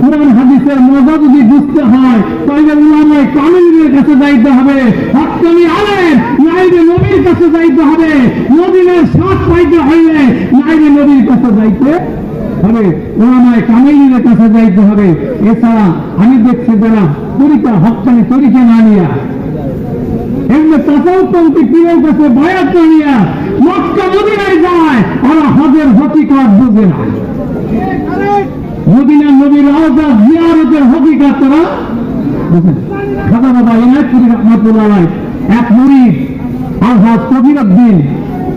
কোরআন, হাদিসের মজা যদি বুঝতে হয়, তাহলে কামিলদের কাছে যাইতে হবে নাইবে নবীর কাছে যাইতে হবে, নবীনের পাইতে হইলে নাইবে নবীর কাছে যাইতে হবে ওলামায় কাছে যাইতে হবে। এছাড়া আমি দেখছি যারা তরিকা হক্কানি তরিকা না নিয়া, এমনি তফাউপন্থী পীরের কাছে বায়াত নিয়া মক্কা মদিনায় যায় ওরা হজের হকিকত বুঝে না। মদিনা নবীর রওজা জিয়ারতের হকিকত তারা। খাজা বাবা ইনায়তপুরি রহমতুল্লাহ এক মুরিদ আলহাজ কবির উদ্দিন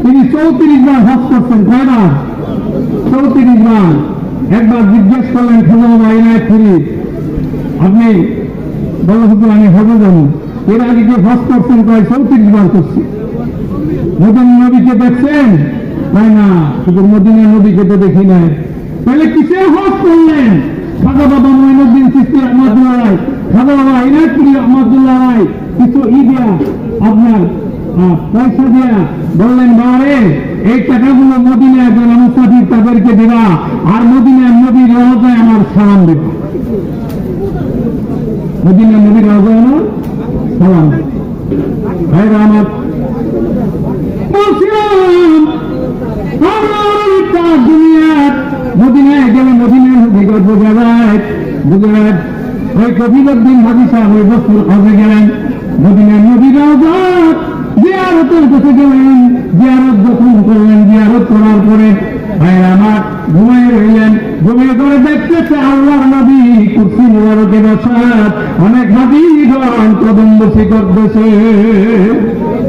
তিনি চৌত্রিশ বার হজ করছেন, কয়বার? চৌত্রিশ বার। একবার জিজ্ঞেস করলেন খাজা বাবা ইনায়তপুরি আপনি বলো হুজুর, আমি হজে যাব। এর আগে যে হজ করছেন কয় চৌত্রিশ বার করছি। মদিন নবীকে দেখছেন? তাই না, শুধু মদিনা নবীকে তো দেখি নাই। তাহলে কিসের হজ করলেন? খাজা বাবা মঈনুদ্দিন সিস্তি রহমতুল্লাহ রায় খাজা বাবা ইনায়তপুরি রহমতুল্লাহ রায় কিছু ই দিয়া আপনার পয়সা দিয়া বললেন, বাবারে, এই টাকাগুলো মদিনায় যারা মুসাফির তাদেরকে দিবা, আর মদিনায় নবীর রহতায় আমার সালাম দিবা। মদিনা নবীর রহতায় আমার সালাম ভাইরা আমার বোঝা যায় গুজরাট ওই কবিরুদ্দিন হাজি সাহেব ওই বস্তুর হজে গেলেন। মদিনায় নবীর জিয়ারতের কাছে গেলেন। জিয়ারত যখন করলেন, জিয়ারত করার পরে ভাইরা আমার ঘুমিয়ে রইলেন। ঘুমিয়ে করে দেখতেছে আল্লাহর নবী কুর্সি মুবারকে বসাত অনেক নবীগণ কদম বসি করতেছে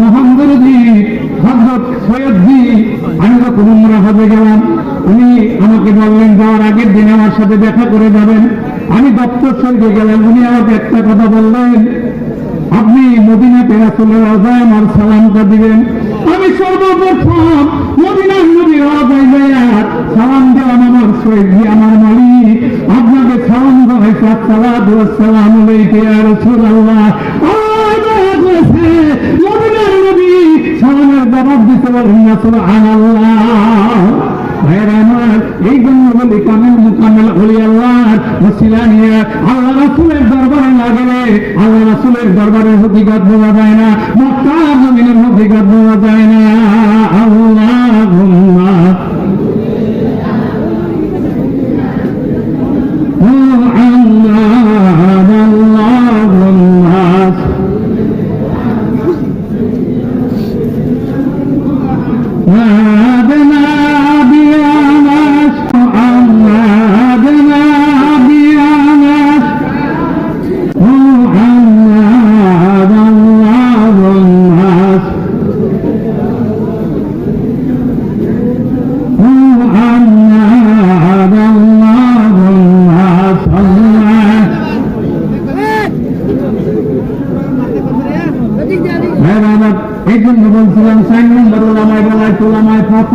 মোহাম্মদী হজরত সৈয়দজি আমি যখন উমরা হজে গেলাম উনি আমাকে বললেন, যাওয়ার আগের দিন আমার সাথে দেখা করে যাবেন। আমি দপ্তর শরীফে গেলাম। উনি আমাকে একটা কথা বললেন, আপনি মদিনা পেরাসুলের রাজায় আমার সালামটা দিবেন। আমি সর্বপ্রথম মদিনার রাজায় যাইয়া সালাম দিলাম আমার সৈয়দজি আমার মালিক। আপনাকে সালাম আসসালাতু ওয়াসসালামু আলাইকা রাসূলুল্লাহ। আল্লাহ এই জন্য বলি কামেল মুকামেল হলি আল্লাহ ওসিলা নিয়ে আল্লাহ রাসূলের দরবারে না গেলে আল্লাহ রাসূলের দরবারে হকিকত বোঝা যায় না মক্কা জমিনের হকিকত বোঝা যায় না।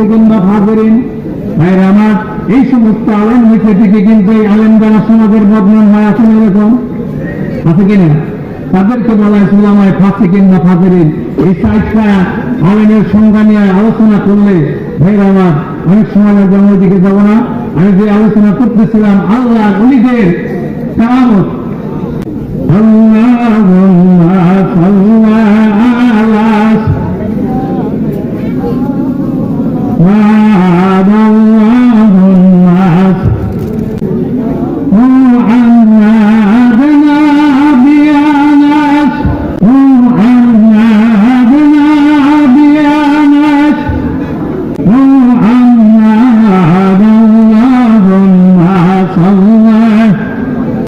কিংবা আমার, এই সমস্ত আলেম হয়েছে থেকে কিন্তু এই আলেম সমাজের বদনাম হয় আসলে এরকম? আছে কিনা? তাদেরকে বলা হয় সোলামায় ফাঁসে কিংবা ফাঁকরেন এই সাইটটা আলেমের সংজ্ঞা নিয়ে আলোচনা করলে, ভাইরা আমার, অনেক সময় জন্ম দিকে যাব না। আমি যে আলোচনা করতেছিলাম আল্লাহ উনিদের কামত আল্লাহ